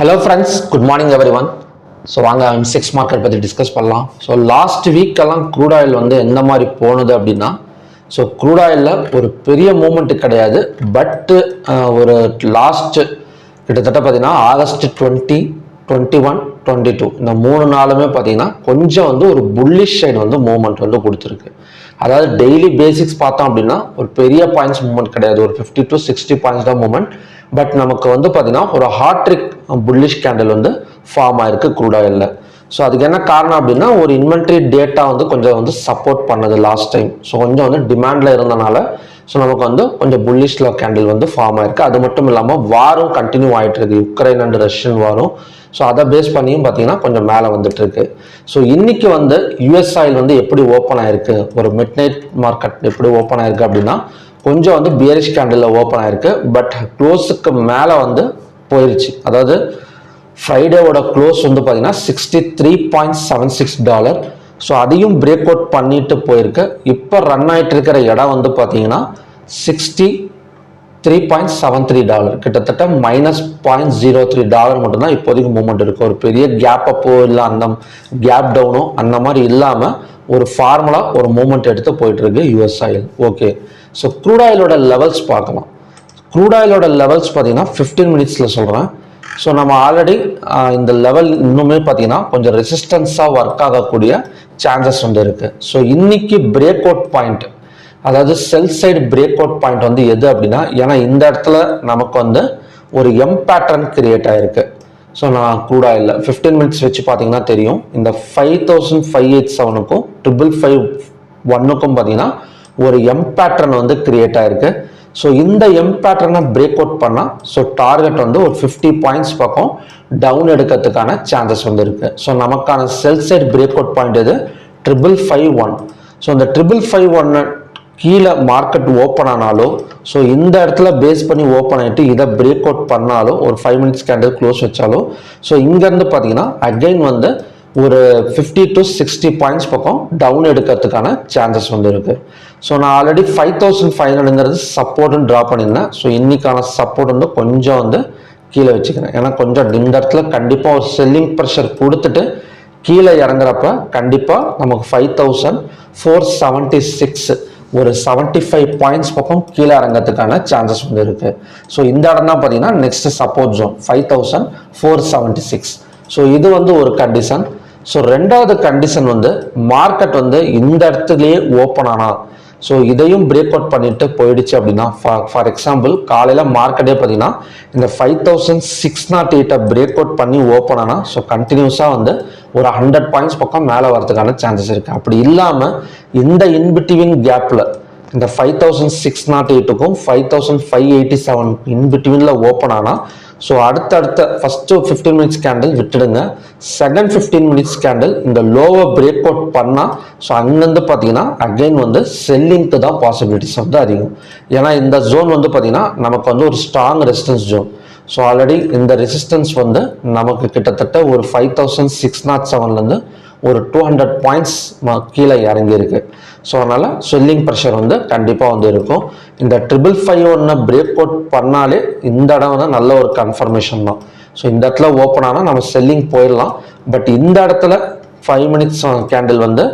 Hello friends good morning every one so வாங்க six market பற்றி discuss பண்ணலாம். So last வீக்கெல்லாம் க்ரூட் ஆயில் வந்து எந்த மாதிரி போனது அப்படின்னா ஸோ க்ரூட் ஆயிலில் ஒரு பெரிய மூமெண்ட் கிடையாது. பட்டு ஒரு லாஸ்ட் கிட்டத்தட்ட பார்த்தீங்கன்னா August twenty twenty one twenty two இந்த மூணு நாளுமே பார்த்தீங்கன்னா கொஞ்சம் வந்து ஒரு புல்லிஷ் சைடு வந்து மூவ்மெண்ட் வந்து கொடுத்துருக்கு. அதாவது டெய்லி பேசிக்ஸ் பார்த்தோம் அப்படின்னா ஒரு பெரிய பாயிண்ட்ஸ் மூவ்மெண்ட் கிடையாது. ஒரு ஃபிஃப்டி டு சிக்ஸ்டி பாயிண்ட்ஸ் தான் மூவ்மெண்ட் பட் நமக்கு வந்து பார்த்தீங்கன்னா ஒரு ஹார்ட்ரிக் புல்லிஷ் கேண்டில் வந்து ஃபார்ம் ஆயிருக்கு க்ரூட் ஆயிலில் ஸோ அதுக்கு என்ன காரணம் அப்படின்னா ஒரு இன்வென்ட்ரி டேட்டா வந்து கொஞ்சம் வந்து சப்போர்ட் பண்ணது லாஸ்ட் டைம் ஸோ கொஞ்சம் வந்து டிமாண்டில் இருந்தனால ஸோ நமக்கு வந்து கொஞ்சம் புல்லிஷ்ல கேண்டில் வந்து ஃபார்ம் ஆயிருக்கு. அது மட்டும் இல்லாமல் வாரும் கண்டினியூ ஆகிட்டு இருக்கு. யுக்ரைன் அண்ட் ரஷ்யன் வாரும் ஸோ அதை பேஸ் பண்ணியும் பார்த்தீங்கன்னா கொஞ்சம் மேலே வந்துட்டு இருக்கு ஸோ இன்னைக்கு வந்து யூஎஸ் ஆயில் வந்து எப்படி ஓப்பன் ஆயிருக்கு? ஒரு மிட் நைட் மார்க்கெட் எப்படி ஓப்பன் ஆயிருக்கு அப்படின்னா கொஞ்சம் வந்து பியரிஷ் கேண்டில் ஓப்பன் ஆயிருக்கு. பட் க்ளோஸுக்கு மேலே வந்து போயிருச்சு. அதாவது ஃப்ரைடேவோட க்ளோஸ் வந்து பார்த்தீங்கன்னா sixty three point seven six dollar so அதையும் பிரேக் அவுட் பண்ணிட்டு போயிருக்கு. இப்போ ரன் ஆகிட்டு இருக்கிற இடம் வந்து பார்த்தீங்கன்னா sixty three point seven three dollar கிட்டத்தட்ட minus point zero three dollar மட்டும்தான் இப்போதைக்கு மூமெண்ட் இருக்குது ஒரு பெரிய கேப் அப்போ இல்லை அந்த கேப் டவுனோ அந்த மாதிரி இல்லாமல் ஒரு ஃபார்முலா ஒரு மூமெண்ட் எடுத்து போயிட்டு இருக்கு US oil okay so crude ஆயிலோட levels பார்க்கலாம். க்ரூட் ஆயிலோட லெவல்ஸ் பார்த்தீங்கன்னா ஃபிஃப்டீன் மினிட்ஸில் சொல்கிறேன் ஸோ நம்ம ஆல்ரெடி இந்த லெவல் இன்னுமே பார்த்தீங்கன்னா கொஞ்சம் ரெசிஸ்டன்ஸாக ஒர்க் ஆகக்கூடிய சான்சஸ் வந்து இருக்குது ஸோ இன்னைக்கு பிரேக் அவுட் பாயிண்ட் அதாவது sell side break out point வந்து எது அப்படின்னா ஏன்னா இந்த இடத்துல நமக்கு வந்து ஒரு எம் பேட்டர்ன் கிரியேட் ஆயிருக்கு. ஸோ நான் கூட இல்லை. ஃபிஃப்டீன் மினிட்ஸ் வச்சு பார்த்தீங்கன்னா தெரியும். இந்த ஃபைவ் தௌசண்ட் ஃபைவ் எயிட் செவனுக்கும் ட்ரிபிள் ஃபைவ் ஒன்னுக்கும் பார்த்தீங்கன்னா ஒரு எம் பேட்டர்ன் வந்து கிரியேட் ஆயிருக்கு. ஸோ இந்த எம் பேட்டர்னை பிரேக் அவுட் பண்ணால் ஸோ டார்கெட் வந்து ஒரு ஃபிஃப்டி பாயிண்ட்ஸ் பக்கம் டவுன் எடுக்கிறதுக்கான சான்சஸ் வந்து இருக்குது ஸோ நமக்கான sell side break out point இது ட்ரிபிள் ஃபைவ் ஒன் ஸோ இந்த ட்ரிபிள் ஃபைவ் ஒன்னு கீழே மார்க்கெட் ஓப்பன் ஆனாலோ ஸோ இந்த இடத்துல பேஸ் பண்ணி ஓப்பன் ஆகிட்டு இதை பிரேக் அவுட் பண்ணாலும் ஒரு ஃபைவ் மினிட்ஸ் கேண்டில் க்ளோஸ் வச்சாலும் ஸோ இங்கேருந்து பார்த்தீங்கன்னா அகைன் வந்து ஒரு ஃபிஃப்டி டு சிக்ஸ்டி பாயிண்ட்ஸ் பக்கம் டவுன் எடுக்கிறதுக்கான சான்சஸ் வந்து இருக்குது ஸோ நான் ஆல்ரெடி ஃபைவ் தௌசண்ட் ஃபைவ் ஹண்ட்ரடுங்கிறது சப்போர்ட்டுன்னு ட்ரா பண்ணியிருந்தேன். ஸோ இன்றைக்கான சப்போர்ட் வந்து கொஞ்சம் வந்து கீழே வச்சுக்கிறேன். ஏன்னா கொஞ்சம் இந்த இடத்துல கண்டிப்பாக ஒரு செல்லிங் ப்ரெஷர் கொடுத்துட்டு கீழே இறங்குறப்ப கண்டிப்பாக நமக்கு five thousand four seventy six ஒரு செவன்ட்டி ஃபைவ் பாயிண்ட்ஸ் பக்கம் கீழே இறங்கிறதுக்கான சான்சஸ் வந்து இருக்கு. ஸோ இந்த இடம் தான் பார்த்தீங்கன்னா next support zone five thousand four seventy six so இது வந்து ஒரு கண்டிஷன் ஸோ ரெண்டாவது கண்டிஷன் வந்து மார்க்கெட் வந்து இந்த இடத்துலயே ஓப்பன் ஆனால் ஸோ இதையும் பிரேக் அவுட் பண்ணிட்டு போயிடுச்சு அப்படின்னா ஃபார் எக்ஸாம்பிள் காலையில் மார்க்கெட்டே பார்த்தீங்கன்னா இந்த ஃபைவ் தௌசண்ட் சிக்ஸ் நாட் எயிட்டை பிரேக் அவுட் பண்ணி ஓப்பன் ஆனால் ஸோ கண்டினியூஸாக வந்து ஒரு ஹண்ட்ரட் பாயிண்ட்ஸ் பக்கம் மேலே வரதுக்கான சான்சஸ் இருக்குது அப்படி இல்லாமல் இந்த இன்பிட்வீன் கேப்பில் இந்த five thousand six not எயிட்டுக்கும் five thousand five eighty seven இன்பிட்வீனில் open ஆனால் ஸோ அடுத்தடுத்த ஃபஸ்ட்டு ஃபிஃப்டீன் மினிட்ஸ் கேண்டில் விட்டுடுங்க. செகண்ட் ஃபிஃப்டீன் மினிட்ஸ் கேண்டில் இந்த லோவை பிரேக் அவுட் பண்ணால் ஸோ அங்கேருந்து பார்த்தீங்கன்னா அகைன் வந்து செல்லிங்க்கு தான் பாசிபிலிட்டிஸ் வந்து அதிகம். ஏன்னா இந்த ஜோன் வந்து பார்த்தீங்கன்னா நமக்கு வந்து ஒரு strong resistance zone so already இந்த ரெசிஸ்டன்ஸ் வந்து நமக்கு கிட்டத்தட்ட ஒரு ஃபைவ் தௌசண்ட் சிக்ஸ் நாட் செவன்லேருந்து ஒரு டூ ஹண்ட்ரட் பாயிண்ட்ஸ் கீழே இறங்கியிருக்கு. ஸோ அதனால் செல்லிங் ப்ரெஷர் வந்து கண்டிப்பாக வந்து இருக்கும். இந்த ட்ரிபிள் ஃபைவ் ஒன்று பிரேக் அவுட் பண்ணாலே இந்த இடம் வந்து நல்ல ஒரு கன்ஃபர்மேஷன் தான். ஸோ இந்த இடத்துல ஓப்பன் ஆனால் நம்ம செல்லிங் போயிடலாம். பட் இந்த இடத்துல ஃபைவ் மினிட்ஸ் கேண்டில் வந்து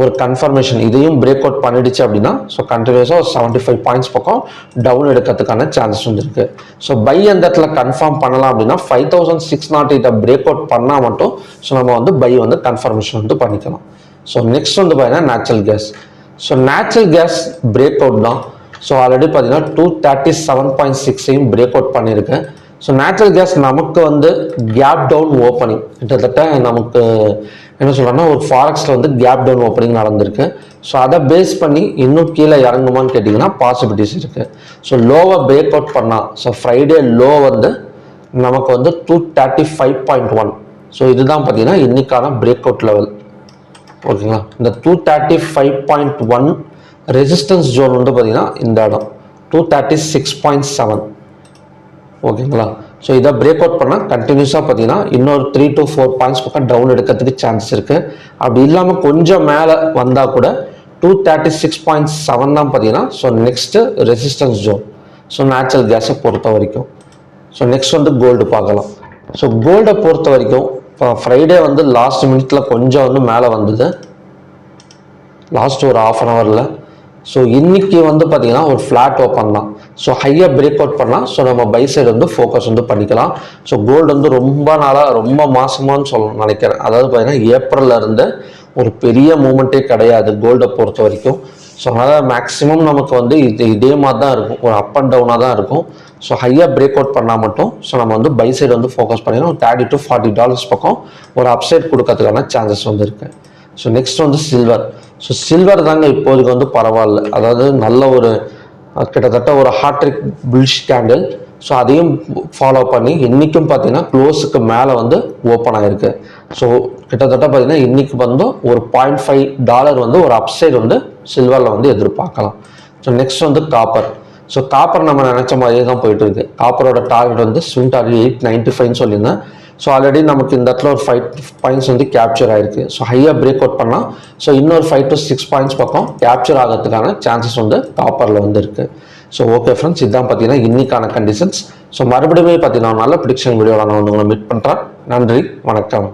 ஒரு கன்ஃபர்மேஷன் இதையும் பிரேக் அவுட் பண்ணிடுச்சு அப்படின்னா ஸோ கண்டினியூஸாக ஒரு செவன்ட்டி ஃபைவ் பாயிண்ட்ஸ் பக்கம் டவுன் எடுக்கிறதுக்கான சான்சஸ் வந்துருக்கு ஸோ பை அந்த இடத்துல கன்ஃபார்ம் பண்ணலாம் அப்படின்னா ஃபைவ் தௌசண்ட் சிக்ஸ் நாட் எயிட்டை பிரேக் அவுட் பண்ணால் மட்டும் ஸோ நம்ம வந்து பை வந்து கன்ஃபர்மேஷன் வந்து பண்ணிக்கலாம். ஸோ நெக்ஸ்ட் வந்து பார்த்தீங்கன்னா natural gas so natural gas break out தான். ஸோ ஆல்ரெடி பார்த்தீங்கன்னா டூ தேர்ட்டி செவன் பாயிண்ட் சிக்ஸையும் பிரேக் அவுட் பண்ணியிருக்கேன். ஸோ நேச்சுரல் கேஸ் நமக்கு வந்து கேப் டவுன் ஓப்பனிங் கிட்டத்தட்ட நமக்கு என்ன சொல்கிறேன்னா ஒரு ஃபாரக்ஸில் வந்து கேப் டவுன் ஓப்பனிங் நடந்திருக்கு. ஸோ அதை பேஸ் பண்ணி இன்னும் கீழே இறங்குமான்னு கேட்டிங்கன்னா பாசிபிலிட்டிஸ் இருக்குது ஸோ லோவை பிரேக் அவுட் பண்ணால் ஸோ ஃப்ரைடே லோ வந்து நமக்கு வந்து two thirty five point one so இதுதான் பார்த்தீங்கன்னா இன்றைக்கான பிரேக் அவுட் லெவல் ஓகேங்களா? இந்த two thirty five point one resistance zone வந்து பார்த்திங்கன்னா இந்த இடம். Two thirty six point seven ஓகேங்களா? ஸோ இதை பிரேக் அவுட் பண்ணால் கண்டினியூஸாக பார்த்தீங்கன்னா இன்னொரு த்ரீ டு ஃபோர் பாயிண்ட்ஸ் பக்கம் டவுன் எடுக்கிறதுக்கு சான்ஸ் இருக்குது அப்படி இல்லாமல் கொஞ்சம் மேலே வந்தால் கூட two thirty six point seven தான் பார்த்தீங்கன்னா so next resistance zone so natural கேஸை பொறுத்த வரைக்கும். ஸோ நெக்ஸ்ட் வந்து கோல்டு பார்க்கலாம். ஸோ கோல்டை பொறுத்த வரைக்கும் இப்போ ஃப்ரைடே வந்து லாஸ்ட் மினிட்ல கொஞ்சம் வந்து மேலே வந்தது. லாஸ்ட் ஒரு ஆஃப் அன் ஹவரில் ஸோ இன்னைக்கு வந்து பார்த்தீங்கன்னா ஒரு ஃப்ளாட் ஓப்பன் தான். ஸோ ஹையாக பிரேக் அவுட் பண்ணலாம். ஸோ நம்ம பை சைடு வந்து ஃபோக்கஸ் வந்து பண்ணிக்கலாம். ஸோ கோல்டு வந்து ரொம்ப நாளாக ரொம்ப மாசமான்னு சொல்ல நினைக்கிறேன். அதாவது பார்த்தீங்கன்னா ஏப்ரல்ல இருந்து ஒரு பெரிய மூமெண்ட்டே கிடையாது கோல்டை பொறுத்த வரைக்கும். ஸோ அதனால் மேக்ஸிமம் நமக்கு வந்து இது இதே மாதிரி தான் இருக்கும். ஒரு அப் அண்ட் டவுனாக தான் இருக்கும். ஸோ ஹையாக பிரேக் அவுட் பண்ணால் மட்டும் ஸோ நம்ம வந்து பை சைடு வந்து ஃபோக்கஸ் பண்ணிடலாம் தேர்ட்டி டு ஃபார்ட்டி டாலர்ஸ் பக்கம் ஒரு அப்சைட் கொடுக்கறதுக்கான சான்சஸ் வந்து இருக்குது ஸோ நெக்ஸ்ட் வந்து சில்வர் ஸோ சில்வர் தாங்க இப்போதைக்கு வந்து பரவாயில்ல. அதாவது நல்ல ஒரு கிட்டத்தட்ட ஒரு hat trick bullish candle so அதையும் ஃபாலோ பண்ணி இன்றைக்கும் பார்த்தீங்கன்னா க்ளோஸுக்கு மேலே வந்து ஓப்பன் ஆகிருக்கு ஸோ கிட்டத்தட்ட பார்த்தீங்கன்னா இன்றைக்கு வந்து ஒரு பாயிண்ட் ஃபைவ் டாலர் வந்து ஒரு அப்சைடு வந்து சில்வரில் வந்து எதிர்பார்க்கலாம். ஸோ நெக்ஸ்ட் வந்து காப்பர் ஸோ காப்பர் நம்ம நினச்ச மாதிரியே தான் போயிட்டு இருக்கு. காப்பரோட டார்கெட் வந்து ஸ்விங் டார்கெட் எயிட் நைன்ட்டி ஃபைவ்னு சொல்லியிருந்தேன். ஸோ ஆல்ரெடி நமக்கு இந்த இடத்துல ஒரு ஃபைவ் பாயிண்ட்ஸ் வந்து கேப்சர் ஆயிருக்கு. ஸோ ஹையாக பிரேக் அவுட் பண்ணால் ஸோ இன்னொரு ஃபைவ் டு சிக்ஸ் பாயிண்ட்ஸ் பக்கம் கேப்சர் ஆகிறதுக்கான சான்சஸ் வந்து டாப்பரில் வந்து இருக்குது ஸோ ஓகே ஃப்ரெண்ட்ஸ் இதுதான் பார்த்தீங்கன்னா இன்றைக்கான கண்டிஷன்ஸ் ஸோ மறுபடியும் பார்த்தீங்கன்னா நல்ல ப்ரிடிக்ஷன் வீடியோவில் நான் வந்து உங்களை மீட் பண்ணுறேன் நன்றி வணக்கம்.